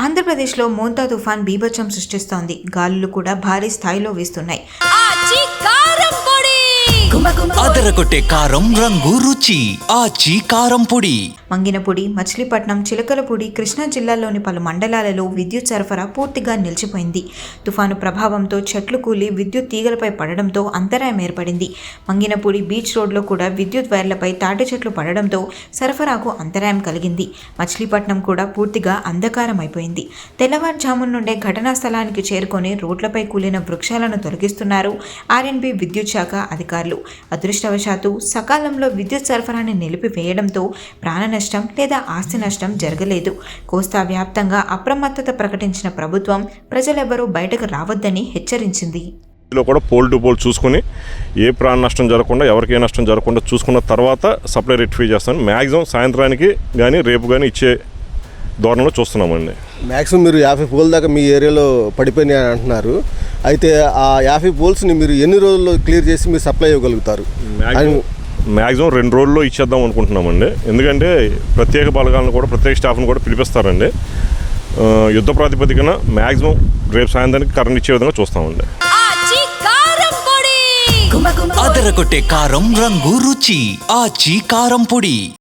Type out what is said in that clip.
ఆంధ్రప్రదేశ్లో మోంతా తుఫాన్ బీభత్సం సృష్టిస్తోంది. గాలులు కూడా భారీ స్థాయిలో వీస్తున్నాయి. అదరగొట్టే కారం రంగు రుచి. ఆచి కారం పొడి. మంగినపూడి మచిలీపట్నం చిలకలపూడి కృష్ణా జిల్లాలోని పలు మండలాలలో విద్యుత్ సరఫరా పూర్తిగా నిలిచిపోయింది. తుఫాను ప్రభావంతో చెట్లు కూలి విద్యుత్ తీగలపై పడడంతో అంతరాయం ఏర్పడింది. మంగినపూడి బీచ్ రోడ్లో కూడా విద్యుత్ వైర్లపై తాటి చెట్లు పడడంతో సరఫరాకు అంతరాయం కలిగింది. మచిలీపట్నం కూడా పూర్తిగా అంధకారం అయిపోయింది తెల్లవారుజామున నుండే ఘటనా స్థలానికి చేరుకొని రోడ్లపై కూలిన వృక్షాలను తొలగిస్తున్నారు ఆర్ఎన్బి విద్యుత్ శాఖ అధికారులు. అదృష్టవశాత్తు సకాలంలో విద్యుత్ సరఫరాని నిలిపివేయడంతో ప్రాణ నష్టం లేదా ఆస్తి నష్టం జరగలేదు. కోస్తా వ్యాప్తంగా అప్రమత్తత ప్రకటించిన ప్రభుత్వం ప్రజలెవరూ బయటకు రావద్దని హెచ్చరించింది. లో కూడా పోల్ టు పోల్ చూసుకొని ఏ ప్రాణ నష్టం జరగకుండా ఎవరికి ఏ నష్టం జరగకుండా చూసుకున్న తర్వాత సప్లై రెక్టిఫై చేస్తాను మ్యాక్సిమం సాయంత్రానికి కానీ రేపు కానీ ఇచ్చే ధోరణిలో చూస్తున్నామండి. మ్యాక్సిమం మీరు యాభై పోల్ దాకా మీ ఏరియాలో పడిపోయినాయి అని అంటున్నారు. అయితే ఆ యాభై పోల్స్ని మీరు ఎన్ని రోజుల్లో క్లియర్ చేసి మీరు సప్లై ఇవ్వగలుగుతారు? మ్యాక్సిమం రెండు రోజుల్లో ఇచ్చేద్దాం అనుకుంటున్నామండి. ఎందుకంటే ప్రత్యేక బలగాలను కూడా ప్రత్యేక స్టాఫ్ను కూడా పిలిపిస్తారండి. యుద్ధ ప్రాతిపదికన మ్యాక్సిమం రేపు సాయంత్రానికి కరెంట్ ఇచ్చే విధంగా చూస్తామండి. అదరగొట్టే కారం రంగు రుచి. ఆచి కారం పొడి.